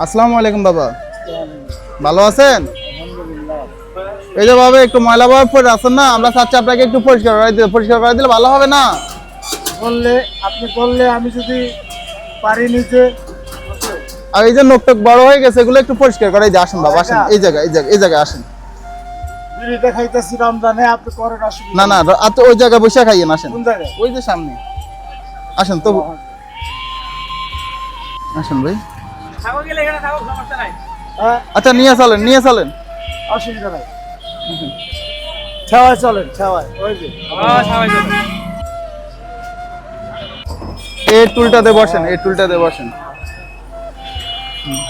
আসসালামু আলাইকুম বাবা। ভালো আছেন? এই যে বাবা একটু ময়লা বাবা পড়ে আছেন না? আমরা চাচ্ছি আপনাকে একটু পরিষ্কার করে দিতে পরিষ্কার করে দিলে ভালো হবে না? বললে আপনি বললে আমি যদি পারি নিতে আর এই যে নোক টোক বড় হয়ে গেছে এগুলো একটু পরিষ্কার করে দিয়ে আসেন বাবা আসেন এই জায়গায় এই জায়গায় এই জায়গায় আসেন। বিড়িটা খাইতেছি রমজানে আপনি করেন অসুবিধা না না তো ওই জায়গায় বসে খাইয়েন আসেন। ওই যে সামনে। আসেন তবু। আসেন ভাই। আচ্ছা নিয়ে চলেন নিয়ে চলেন। অসুবিধা নাই। ছাওয়ায় চলেন ছাওয়ায় ওই যে। এই টুলটাতে বসেন এই টুলটাতে বসেন। হুম।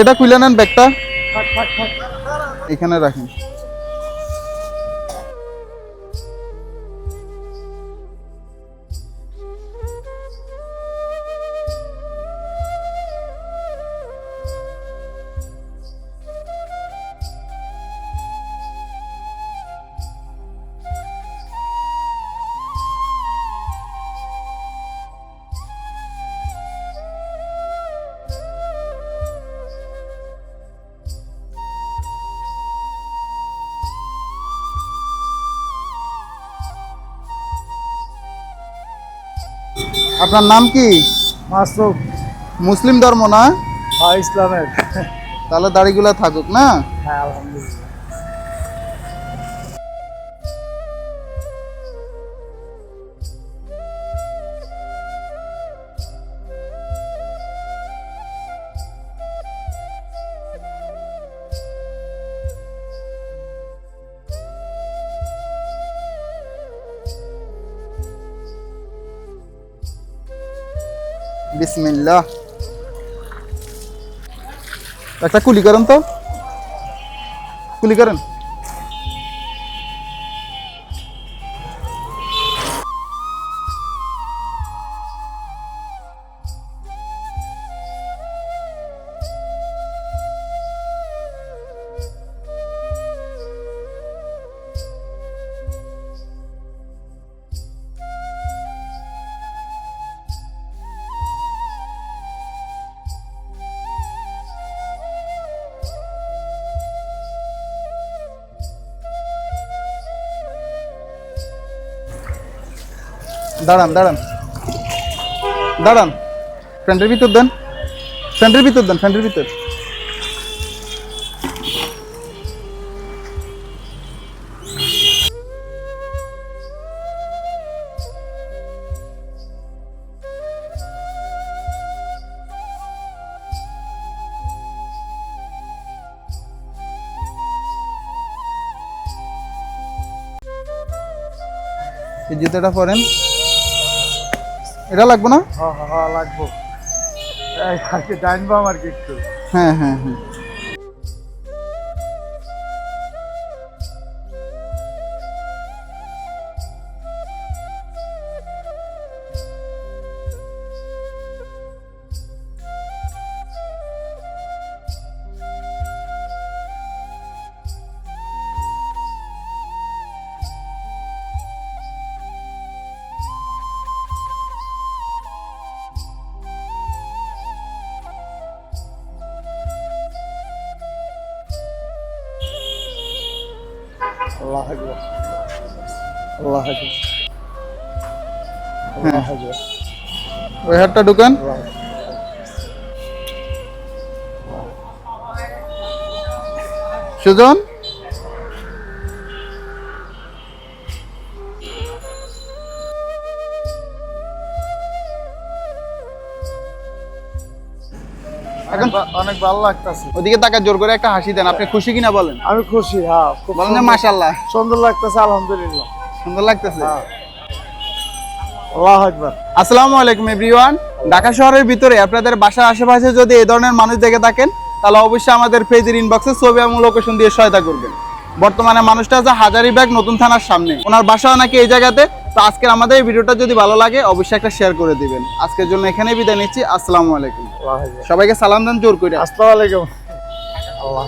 এটা খুলে নেন ব্যাগটা। এখানে রাখেন। আপনার নাম কি? মুসলিম ধর্ম না? হ্যাঁ ইসলামের। তাহলে দাড়িগুলা থাকুক না? হ্যাঁ আলহামদুলিল্লাহ। বিসমিল্লাহ। একটা কুলি করেন তো। কুলি করেন। দাঁড়ান দাঁড়ান। দাঁড়ান। ফ্রেন্ডের ভিতর দেন। ফ্রেন্ডের ভিতর দেন ফ্রেন্ডের ভিতর। এই জুতোটা পরেন। এটা লাগবে না? হ্যাঁ হ্যাঁ হ্যাঁ লাগবো আমার কি একটু। হ্যাঁ হ্যাঁ হ্যাঁ। আল্লাহ হাজবা আল্লাহ হাজবা আল্লাহ হাজবা ওই হাটটা ঢুকান। সুজন? এখন অনেক ভালো লাগতেছে। ওদিকে তাকা জোর করে একটা হাসি দেন। আপনি খুশি কিনা বলেন? আমি খুশি হ্যাঁ বলেন সুন্দর- লাগতেছে আলহামদুলিল্লাহ। সুন্দর লাগতেছে? হ্যাঁ। আল্লাহ আকবার। আসসালামু আলাইকুম এভরিওয়ান। ঢাকা শহরের ভিতরে আপনাদের বাসার আশেপাশে যদি এই ধরনের মানুষ দেখে থাকেন তাহলে অবশ্যই আমাদের পেজের ইনবক্সে ছবি এবং লোকেশন দিয়ে সহায়তা করবেন। বর্তমানে মানুষটা আছে হাজারিবাগ নতুন থানার সামনে। ওনার বাসাও নাকি এই জায়গাতে। তো আজকের আমাদের এই ভিডিওটা যদি ভালো লাগে অবশ্যই একটা শেয়ার করে দিবেন। আজকের জন্য এখানেই বিদায় নিচ্ছি। আসসালামু আলাইকুম। সবাইকে সালাম দেন জোর করে। আসসালামু আলাইকুম। আল্লাহ